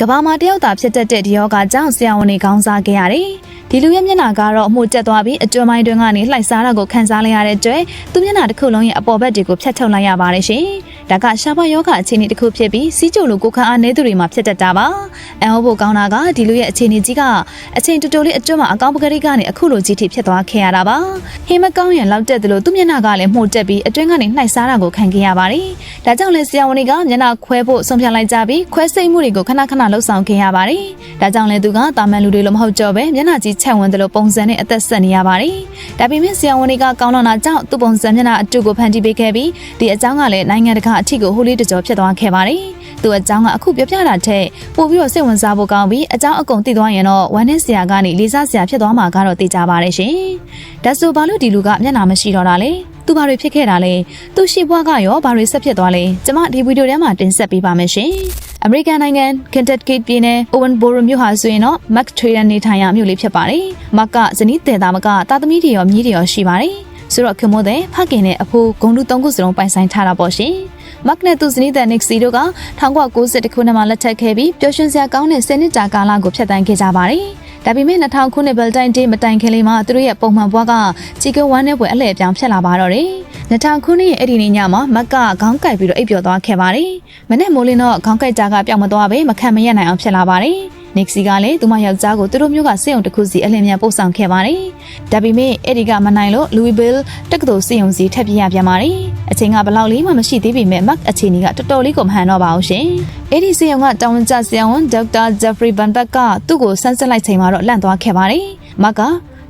ကဘာမှာတယောက်သာဖြစ်တတ်တဲ့ဒီယောဂကြောင့်ဆရာဝန်တွေခေါင်းစားခဲ့ရတယ်။ ဒီလူရဲ့မျက်နှာကတော့အမှုကျက်သွားပြီးအတွင်းပိုင်းတွင်းကနေလှိုက်စားတာကိုခံစားလိုက်ရတဲ့အတွက်သူ့မျက်နှာတစ်ခုလုံးရဲ့အပေါ်ဘက်တွေကိုဖြတ်ထုတ်လိုက်ရပါတယ်ရှင်။ဒါကရှားပါယောဂအခြေအနေတစ်ခုဖြစ်ပြီးစီးကြိုလိုကိုခန့်အားနေသူတွေမှာဖြစ်တတ်တာပါ။အန်ဟောဖို့ကောင်းတာကဒီလူရဲ့အခြေအနေကြီးကအချိန်တူတူလေးအတွင်းမှာအကောင်းပကတိကနေအခုလိုကြီးထိဖြစ်သွားခဲ့ရတာပါ။ဟင်းမကောင်းရင်လောက်တက်တယ်လို့သူ့မျက်နှာကလည်းမှုတ်တက်ပြီးအတွင်းကနေနှိုက်စားတာကိုခံခဲ့ရပါတယ်။ဒါကြောင့်လဲဆရာဝန်တွေကမျက်နှာခွဲဖို့ဆုံးဖြတ်လိုက်ကြပြီးခွဲစိတ်မှုတွေကိုခဏခဏလှုပ်ဆောင်ခဲ့ရပါတယ်။ဒါကြောင့်လဲသူကတာမန်လူတွေလိုမဟုတ်တော့ပဲမျက်နှာကြီးချက်ဝင်တယ်လို့ပုံစံနဲ့အသက်ဆက်နေရပါတယ်။ဒါပေမဲ့ဆရာဝန်တွေကကောင်းတော့တာကြောင့်သူ့ပုံစံမျက်နှာအတူကိုဖန်တီးပေးခဲ့ပြီးဒီအကြောင်းကလည်းနိုင်ငံတကာအထီကိုဟိုလေးတကြောဖြစ်သွားခဲ့ပါတယ်။ သူအကြောင်းကအခုပြောပြတာထက်ပို့ပြီးတော့စိတ်ဝင်စားဖို့ကောင်းပြီးအကြောင်းအကုန်သိသွားရင်တော့ဝမ်းနဲ့ဆရာကနေလေးစားဆရာဖြစ်သွားမှာကတော့သိကြပါတယ်ရှင်။ဒါဆိုဘာလို့ဒီလူကမျက်နှာမရှိတော့တာလဲ။သူဘာတွေဖြစ်ခဲ့တာလဲ။သူရှိဘွားကရောဘာတွေဆက်ဖြစ်သွားလဲ။ကျွန်မဒီဗီဒီယိုထဲမှာတင်ဆက်ပေးပါမယ်ရှင်။အမေရိကန်နိုင်ငံ Kentucky ပြည်နယ် Owensboro မြို့ဟာဆိုရင်တော့ Mark Trader နေထိုင်ရာမြို့လေးဖြစ်ပါတယ်။ Mark ကဇနီးတဲ့သားမကတာသမီတွေရောမြည်တွေရောရှိပါတယ်။ ဆိုတော့ခင်မိုးတဲ့ဖခင်နဲ့အဖိုးဂုံလူသုံးခုစလုံးပိုင်ဆိုင်ထားတာပေါ့ရှင်။ Mark နဲ့သူဇနီးတဲ့ Nixie တို့က1990ခုနှစ်မှာလက်ထပ်ခဲ့ပြီးပျော်ရွှင်စရာကောင်းတဲ့10နှစ်ကြာကာလကိုဖြတ်သန်းခဲ့ကြပါတယ်။ဒါပေမဲ့2000ခုနှစ်ဘယ်တိုင်ဒေးမတိုင်ခင်လေးမှာသူတို့ရဲ့ပုံမှန်ဘွားကချီကဝမ်းနဲ့ပွဲအလှည့်ပြောင်းဖြစ်လာပါတော့တယ်။2000ခုနှစ်ရဲ့အဲ့ဒီနေ့ညမှာမက်ကခေါင်းကိုက်ပြီးတော့အိပ်ပျော်သွားခဲ့ပါတယ်။မနေ့မိုးလင်းတော့ခေါင်းကိုက်ကြကပြောင်းမသွားပဲမခံမရနိုင်အောင်ဖြစ်လာပါတယ်။ နစ်စီကလည်းသူမယောက်ျားကိုသူတို့မျိုးကစေယုံတစ်ခုစီအလင်းမြန်ပို့ဆောင်ခဲ့ပါတယ်။ဒါပေမဲ့အဲ့ဒီကမနိုင်လို့ Louisville တက္ကသိုလ်စေယုံစီထပ်ပြရပြန်ပါတယ်။အချိန်ကဘလောက်လေးမှမရှိသေးပေမဲ့ Mark အချိန်ကြီးကတော်တော်လေးကိုမဟန်တော့ပါဘူးရှင်။အဲ့ဒီစေယုံကတောင်ဝန်ကျဆရာဝန် Dr. Jeffrey Banbeck ကသူ့ကိုဆန်းစစ်လိုက်ချိန်မှာတော့လန့်သွားခဲ့ပါတယ်။ Mark က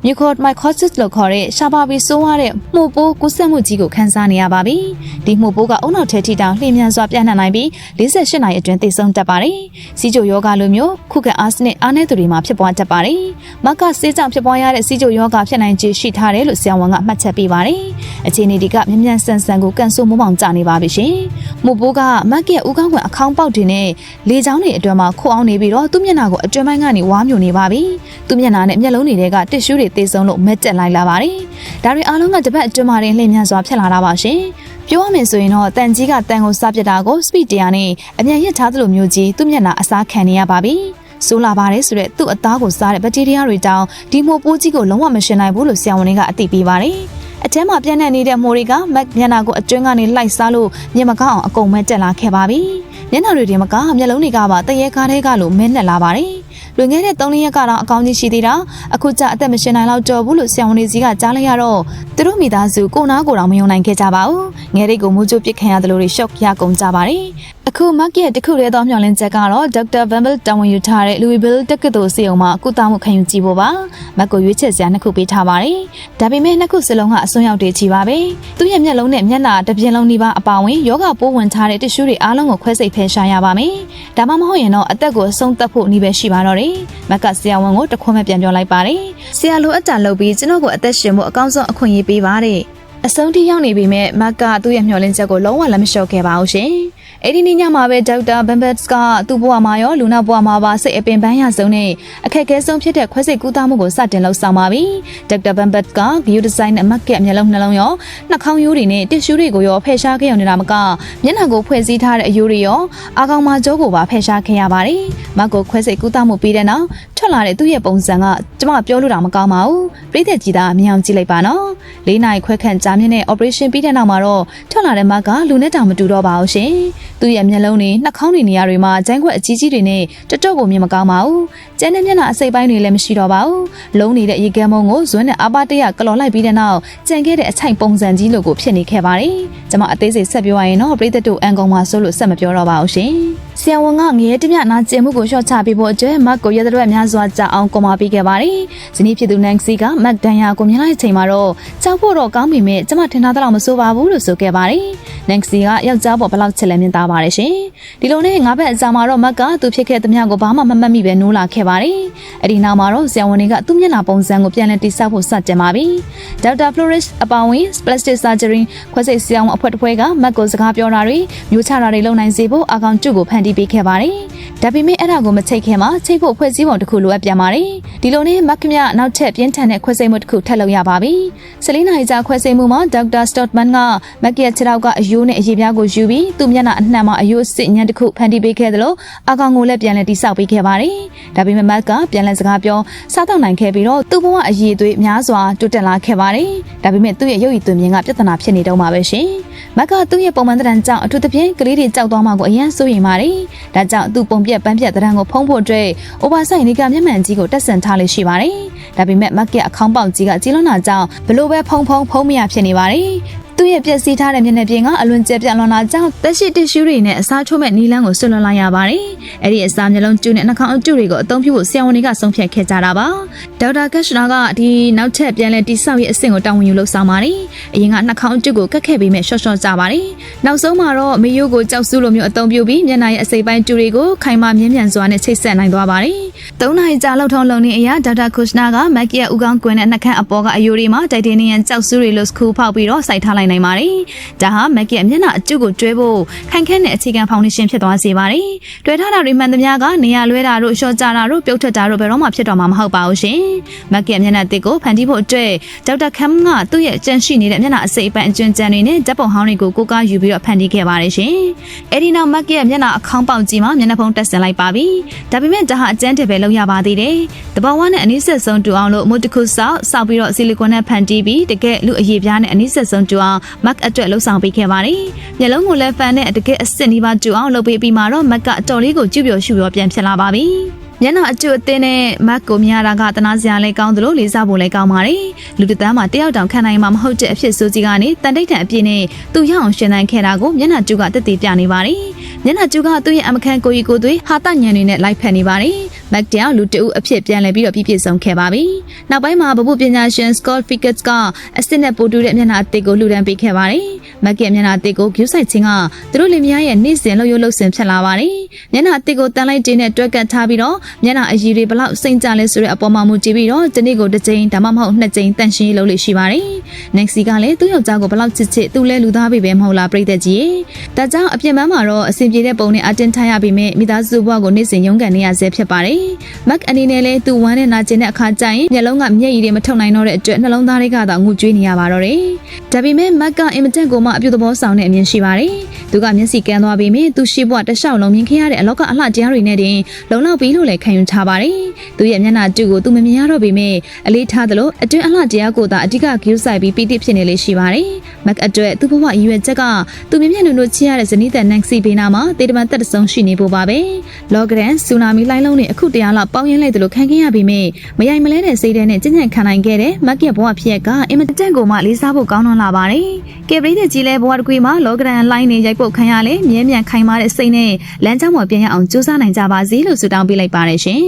မြူကော့မိုက်ခေါစစ်လို့ခေါ်တဲ့ရှာပါပြီးဆိုးရတဲ့မှုတ်ပိုးကူးစက်မှုကြီးကိုခန်းစားနေရပါပြီ။ဒီမှုတ်ပိုးကအုံနောက်ထဲထိတောင်လှိမ့်မြန်စွာပြန့်နှံ့နိုင်ပြီး48နာရီအတွင်းသေဆုံးတတ်ပါတယ်။စီးကြိုယောဂလိုမျိုးခုခံအားစနစ်အားနည်းသူတွေမှာဖြစ်ပွားတတ်ပါတယ်။မကဆေးကြောင့်ဖြစ်ပွားရတဲ့စီးကြိုယောဂဖြစ်နိုင်ခြေရှိထားတယ်လို့ဆရာဝန်ကမှတ်ချက်ပေးပါတယ်။အခြေအနေတွေကမြ мян ဆန်ဆန်ကိုကန်ဆိုးမိုးမောင်ကျနေပါပြီရှင်။မှုတ်ပိုးကမက်ကရဲ့ဥကောင်းခွင်အခေါင်းပေါက်တွေနဲ့လေချောင်းတွေအတွင်းမှာခိုအောင်နေပြီးတော့သူ့မျက်နှာကိုအတွင်းပိုင်းကနေဝါးမြူနေပါပြီ။သူ့မျက်နှာနဲ့မျက်လုံးတွေကတစ်ရှူးတွေ သေဆုံးလို့မက်တက်လိုက်လာပါတယ်။ဒါတွေအားလုံးကတပတ်အတွင်းမှာတင်လှည့်မြန်စွာဖြစ်လာတာပါရှင်။ပြောရမယ်ဆိုရင်တော့တန်ကြီးကတန်ကိုစပစ်တာကို speed တရားနဲ့အမြန်ရစ်ထားသလိုမျိုးကြီးသူ့မျက်နှာအစားခံနေရပါပြီ။ဆိုးလာပါတယ်ဆိုတော့သူ့အသားကိုစားတဲ့ဘက်တီးရီးယားတွေတောင်ဒီမိုပိုးကြီးကိုလုံးဝမရှင်နိုင်ဘူးလို့ဆရာဝန်တွေကအသိပေးပါတယ်။အထဲမှာပြန့်နှံ့နေတဲ့မိုးတွေကမက်မျက်နှာကိုအတွင်းကနေလိုက်စားလို့မျက်မကောင်းအောင်အကုန်မဲ့တက်လာခဲ့ပါပြီ။မျက်နှာတွေတင်မကမျက်လုံးတွေကပါတရေကားတွေကလို့မဲနဲ့လာပါတယ်။ လွန်ခဲ့တဲ့3လရက်ကတော့အကောင်းကြီးရှိသေးတာအခုကျအသက်မရှင်နိုင်တော့ကြော်ဘူးလို့ဆရာဝန်တွေစီကကြားလိုက်ရတော့သူတို့မိသားစုကိုနာကိုတောင်မယုံနိုင်ခဲ့ကြပါဘူးငယ်ရိတ်ကိုမူးချိုပစ်ခံရတယ်လို့တွေရှော့ရကုန်ကြပါတယ်အခုမက်ကရဲ့တခုတည်းသောမျှော်လင့်ချက်ကတော့ဒေါက်တာဗန်ဘယ်တာဝန်ယူထားတဲ့ Louisville တက္ကသိုလ်စေုံမှာကုသမှုခံယူကြည့်ဖို့ပါမက်ကိုရွေးချယ်စရာနှစ်ခုပေးထားပါတယ်ဒါပေမဲ့နှစ်ခုစလုံးကအစွန်းရောက်တွေချီပါပဲသူ့ရဲ့မျက်လုံးနဲ့မျက်နှာတစ်ပြင်းလုံးဒီပါအပါဝင်ယောဂပိုးဝင်ထားတဲ့တ िश ူးတွေအားလုံးကိုခွဲစိတ်ဖယ်ရှားရပါမယ်ဒါမှမဟုတ်ရင်တော့အသက်ကိုအဆုံးသတ်ဖို့နှီးပဲရှိပါတော့တယ်မက်ကဆရာဝန်ကိုတခွန်းမဲ့ပြန်ပြောလိုက်ပါတယ်ဆရာလိုအပ်တာလုပ်ပြီးကျွန်တော်ကိုအသက်ရှင်ဖို့အကောင်းဆုံးအခွင့်အရေးပေးပါတဲ့အဆုံးထိရောက်နေပြီမဲ့မက်ကသူ့ရဲ့မျှော်လင့်ချက်ကိုလုံးဝလက်မလျှော့ခဲ့ပါဘူးရှင်။ အဲ့ဒီနေ့ညမှာပဲဒေါက်တာဘန်ဘတ်စ်ကသူ့ဘဝမှာရောလူနာဘဝမှာပါစိတ်အပင်ပန်းရဆုံးနဲ့အခက်အခဲဆုံးဖြစ်တဲ့ခွဲစိတ်ကူးသားမှုကိုစတင်လှုပ်ဆောင်ပါပြီ။ဒေါက်တာဘန်ဘတ်ကဂယူဒီဇိုင်းအမတ်ကက်မျက်လုံးနှလုံးရောနှာခေါင်းရိုးတွေနဲ့တစ်ရှူးတွေကိုရောဖယ်ရှားခဲ့ရုံနဲ့မကမျက်နှာကိုဖွဲ့စည်းထားတဲ့အယိုးတွေရောအာကောင်မာကြောကိုပါဖယ်ရှားခဲ့ရပါတယ်။မက်ကိုခွဲစိတ်ကူးသားမှုပြီးတဲ့နောက်ထွက်လာတဲ့သူ့ရဲ့ပုံစံကကျမပြောလို့တာမကောင်းပါဘူး။ပြည်သက်ကြီးသားမြင်အောင်ကြည့်လိုက်ပါနော်။လေးနိုင်ခွဲခန့်ကြာမြင့်တဲ့ operation ပြီးတဲ့နောက်မှာတော့ထွက်လာတဲ့မက်ကလူနဲ့တောင်မတူတော့ပါဘူးရှင်။သူ့ရဲ့မျက်လုံးတွေနှာခေါင်းတွေနေရာတွေမှာဂျိုင်းခွက်အကြီးကြီးတွေနဲ့တတော့ကိုမြင်မကောင်းပါဘူး။ကျန်းတဲ့မျက်နှာအစိပ်ပိုင်းတွေလည်းမရှိတော့ပါဘူး။လုံးနေတဲ့ရေကမ်းမုံကိုဇွန်းနဲ့အပါတရကလော်လိုက်ပြီးတဲ့နောက်ကြံခဲ့တဲ့အချိုက်ပုံစံကြီးလိုကိုဖြစ်နေခဲ့ပါတယ်။ကျွန်မအသေးစိတ်ဆက်ပြောရရင်တော့ပြည်သက်တို့အန်ကောင်မှာဆိုလို့ဆက်မပြောတော့ပါဘူးရှင်။ဆရာဝန်ကငရဲတမျှနာကျင်မှုကိုလျှော့ချပေးဖို့အတွက်မက်ကိုရတဲ့အတွက်များစွာကြာအောင်ကွန်မာပေးခဲ့ပါတယ်။ဇနီးဖြစ်သူနန်စီကမက်ဒန်ယာကိုမြင်လိုက်ချိန်မှာတော့ကြောက်ဖို့တော့ကောင်းပြီမဲ့ကျွန်မထင်ထားသလောက်မဆိုးပါဘူးလို့ဆိုခဲ့ပါတယ်။နန်စီကယောက်ျားပေါ်ဘလောက်ချစ်လဲမြင်သားပါတယ်ရှင်။ဒီလိုနဲ့ငါဘက်အကြမှာတော့မက်ကသူဖြစ်ခဲ့သမျှကိုဘာမှမမှတ်မိပဲနိုးလာခဲ့ပါတယ်။အဲ့ဒီနောက်မှာတော့ဆရာဝန်တွေကသူ့မျက်နှာပုံစံကိုပြန်လည်တိစောက်ဖို့စတင်ပါပြီ။ဒေါက်တာဖလိုရစ်အပါဝင် plastic surgery ခွဲစိတ်ဆရာဝန်အဖွဲ့တစ်ဖွဲ့ကမက်ကိုစကားပြောတာတွေမျိုးချတာတွေလုပ်နိုင်စေဖို့အကောင်ကျုကိုဖန်တီးပေးခဲ့ပါတယ်။ဒါပေမဲ့အဲ့ဒါကိုမချိတ်ခင်မှာချိတ်ဖို့ဖွဲ့စည်းပုံတစ်ခုလိုအပ်ပြန်ပါတယ်။ဒီလိုနဲ့မက်ကမြနောက်ထပ်ပြင်းထန်တဲ့ခွဲစိတ်မှုတစ်ခုထပ်လုပ်ရပါပြီ။ဆလီနာဟီဂျာခွဲစိတ်မှုမှာဒေါက်တာစတော့မန်ကမက်ကရဲ့ခြေထောက်ကအယိုးနဲ့အရေပြားကိုယူပြီးသူ့မျက်နှာအနှံနှံမှာအယုအစစ်ညံတစ်ခုဖန်တီးပေးခဲ့တယ်လို့အကောင်ကိုလည်းပြန်လည်တိစောက်ပေးခဲ့ပါတယ်။ဒါပေမဲ့မက်ကပြန်လည်စကားပြောစားတော့နိုင်ခဲ့ပြီးတော့သူ့ဘဝအရေးသွေးများစွာတိုးတက်လာခဲ့ပါတယ်။ဒါပေမဲ့သူ့ရဲ့ရုပ်ရည်သွင်းမြင်ကပြဿနာဖြစ်နေတော့မှာပဲရှင်။မက်ကသူ့ရဲ့ပုံမှန်တရံကြောင့်အထူးသဖြင့်ကလေးတွေကြောက်သွားမှာကိုအရန်စိုးရိမ်ပါတယ်။ဒါကြောင့်သူ့ပုံပြက်ပန်းပြက်တရံကိုဖုံးဖို့အတွက် oversize နေကမျက်မှန်ကြီးကိုတက်ဆန်ထားလေးရှိပါတယ်။ဒါပေမဲ့မက်ကရဲ့အခေါင်းပေါက်ကြီးကကြီးလွန်တာကြောင့်ဘလို့ပဲဖုံဖုံဖုံးမရဖြစ်နေပါတယ်။ သူ့ရဲ့ပျက်စီးထားတဲ့မျက်နှာပြင်ကအလွန်ကျပြန့်လွန်တာကြောင့်တက်ရှိတစ်ရှူးတွေနဲ့အစားချိုးမဲ့နီလန်းကိုဆွလွန်လိုက်ရပါတယ်။အဲ့ဒီအစားမျိုးလုံးကျူးနဲ့နှာခေါင်းအကျူတွေကိုအသုံးပြုဖို့ဆရာဝန်တွေကဆုံးဖြတ်ခဲ့ကြတာပါ။ဒေါက်တာကက်ရှနာကဒီနောက်ထပ်ပြန်လဲတိဆောက်ရဲ့အဆင့်ကိုတာဝန်ယူလုပ်ဆောင်ပါတယ်။အရင်ကနှာခေါင်းအကျူကိုကတ်ခဲ့ပြီးမဲ့ရှော့ရှော့ကြပါတယ်။နောက်ဆုံးမှာတော့မေယိုကိုကြောက်စုလိုမျိုးအသုံးပြုပြီးမျက်နှာရဲ့အစိပ်ပိုင်းကျူတွေကိုခိုင်မာမြင်းမြန်စွာနဲ့ချိတ်ဆက်နိုင်သွားပါတယ်။သုံးနိုင်ကြာလောက်ထုံးလုံနေအရာဒေါက်တာကုရှနာကမက်ကီရဲ့ဥကောင်းကွင်းနဲ့နှာခမ်းအပေါ်ကအယိုတွေမှာတိုင်တေနီယမ်ကြောက်စုတွေလို့စကူဖောက်ပြီးတော့စိုက်ထားလိုက်နိုင်ပါတယ်။ဒါဟာမက်ကီရဲ့မျက်နှာအကျုပ်ကိုကျွဲဖို့ခိုင်ခန့်တဲ့အခြေခံဖောင်ဒေးရှင်းဖြစ်သွားစေပါတယ်။တွေ့ထားတာတွေမှန်သမျှကနေရာလွဲတာတို့ရှော့ကြတာတို့ပြုတ်ထွက်တာတို့ဘယ်တော့မှဖြစ်တော့မှာမဟုတ်ပါဘူးရှင်။မက်ကီရဲ့မျက်နှာတစ်ကိုဖန်တီးဖို့အတွက်ဒေါက်တာခမ်ကသူ့ရဲ့ကြန့်ရှိနေတဲ့မျက်နှာအစိပ်ပိုင်းအကျွမ်းကြံတွေနဲ့ဓာတ်ပုံဟောင်းတွေကိုကိုးကားယူပြီးတော့ဖန်တီးခဲ့ပါတယ်ရှင်။အဲဒီနောက်မက်ကီရဲ့မျက်နှာအခေါင်းပေါက်ကြီးမှာမျက်နှာဖုံးတက်ဆင်လိုက်ပါပြီ။ဒါပေမဲ့ဒါဟာအကျန်းတပဲလုပ်ရပါသေးတယ်။တဘာဝနဲ့အနည်းဆက်ဆုံးတူအောင်လို့မုတ်တခုဆောက်ဆောက်ပြီးတော့ဆီလီကွန်နဲ့ဖန်တီးပြီးတကယ်လူအရေးပြားနဲ့အနည်းဆက်ဆုံးတူအောင်မက်အတွက်လှုပ်ဆောင်ပေးခဲ့ပါတယ်။မျက်လုံးကိုလည်းဖန်နဲ့တကယ်အစ်စ်နီးပါးတူအောင်လုပ်ပေးပြီးမှတော့မက်ကအတော်လေးကိုကျူပျော်ရှူပျော်ပြန်ဖြစ်လာပါပြီ။မျက်နှာအကျုပ်အသင်းနဲ့မတ်ကိုမြင်ရတာကတနာစရာလည်းကောင်းသလိုလေးစားဖို့လည်းကောင်းပါတယ်။လူတစ်သားမှာတယောက်တောင်ခံနိုင်မှာမဟုတ်တဲ့အဖြစ်ဆိုကြီးကနေတန်တိတ်တန်အပြည့်နဲ့သူရအောင်ရှင်သန်ခဲ့တာကိုမျက်နှာကျုပ်ကတက်တည်ပြနေပါတယ်။မျက်နှာကျုပ်ကသူ့ရဲ့အမခန်ကိုကြီးကိုသွေးဟာတညံတွေနဲ့လိုက်ဖက်နေပါတယ်။မက်တယောက်လူတအုပ်အဖြစ်ပြန်လည်ပြီးတော့ပြည့်ပြည့်စုံခဲ့ပါပြီ။နောက်ပိုင်းမှာဗဟုပညာရှင် Scott Fickets ကအစ်စ်နဲ့ပို့တူတဲ့မျက်နှာအသစ်ကိုလှူဒန်းပေးခဲ့ပါတယ်။မက်ကရဲ့မျက်နှာအသစ်ကိုဂယူးဆိုင်ချင်းကသူတို့လင်မယားရဲ့နေ့စဉ်လှုပ်ရုပ်လှုပ်ဆင်ဖြစ်လာပါတယ်။မျက်နှာအသစ်ကိုတန်လိုက်ခြင်းနဲ့တွက်ကတ်ထားပြီးတော့မျက်နှာအရည်တွေဘလောက်စိမ့်ကြလဲဆိုတဲ့အပေါ်မှာမူတည်ပြီးတော့ဒီနေ့ကိုတစ်ကြိမ်ဒါမှမဟုတ်နှစ်ကြိမ်တန်ရှင်းရေးလုပ်လို့ရှိပါတယ်။ Nexi ကလည်းသူ့ယောက်ျားကိုဘလောက်ချစ်ချစ်သူ့လဲလူသားပဲပဲမဟုတ်လားပြိသက်ကြီး။ဒါကြောင့်အပြင်ပန်းမှာတော့အဆင်ပြေတဲ့ပုံနဲ့အတင်းထားရပြီးမြမိသားစုဘဝကိုနေ့စဉ်ရုန်းကန်နေရဆဲဖြစ်ပါတယ်။ Mac အနေနဲ့လည်းသူဝမ်းနဲ့နာကျင်တဲ့အခါကျရင်မျက်လုံးကမျက်ရည်တွေမထုတ်နိုင်တော့တဲ့အတွက်နှလုံးသားတွေကသာငုကြွေးနေရပါတော့တယ်။ဒါပေမဲ့ Mac ကအင်မတန်ကိုမှအပြုသဘောဆောင်တဲ့အမြင်ရှိပါတယ်။သူကမျက်စိကန်းသွားပြီးမြသူရှိဘဝတစ်လျှောက်လုံးမြင်ခဲ့ရတဲ့အလောကအလှတရားတွေနဲ့တင်လုံလောက်ပြီးလို့လည်းခံယူထားပါတယ်။သူရဲ့မျက်နှာတူကိုသူမမြင်ရတော့ပေမဲ့အလေးထားသလိုအတွင်းအလှတရားကိုသာအဓိကဂရုစိုက်ပြီးပီတိဖြစ်နေလေရှိပါတယ်။ Mac အတွက်သူ့ဘဝရည်ရွယ်ချက်ကသူမြင်မြင်နုံနုံချစ်ရတဲ့ဇနီးတဲ့ Nancy ဘေးနာမှာတေတမန်တက်တဆုံရှိနေဖို့ပါပဲ။လော့ဂရန်ဆူနာမီလိုင်းလုံးနဲ့အခုတရားလောက်ပေါင်းရင်းလိုက်တယ်လို့ခံခဲ့ရပြီးမြမယိုင်မလဲတဲ့စိတ်ထဲနဲ့ကြင်ကြံခံနိုင်ခဲ့တဲ့ Mac ရဲ့ဘဝဖြစ်ကအင်မတန်ကိုမှလေးစားဖို့ကောင်းလွန်လာပါတယ်။ကဲပရိသတ်ကြီးလဲဘဝတစ်ခွေမှာလော့ဂရန်လိုင်းနေရိုက်ပုတ်ခံရလဲမြဲမြံခိုင်မာတဲ့စိတ်နဲ့လမ်းကြောင်းပေါ်ပြန်ရအောင်ကြိုးစားနိုင်ကြပါစေလို့ဆုတောင်းပေးလိုက်ပါတယ်ရှင်။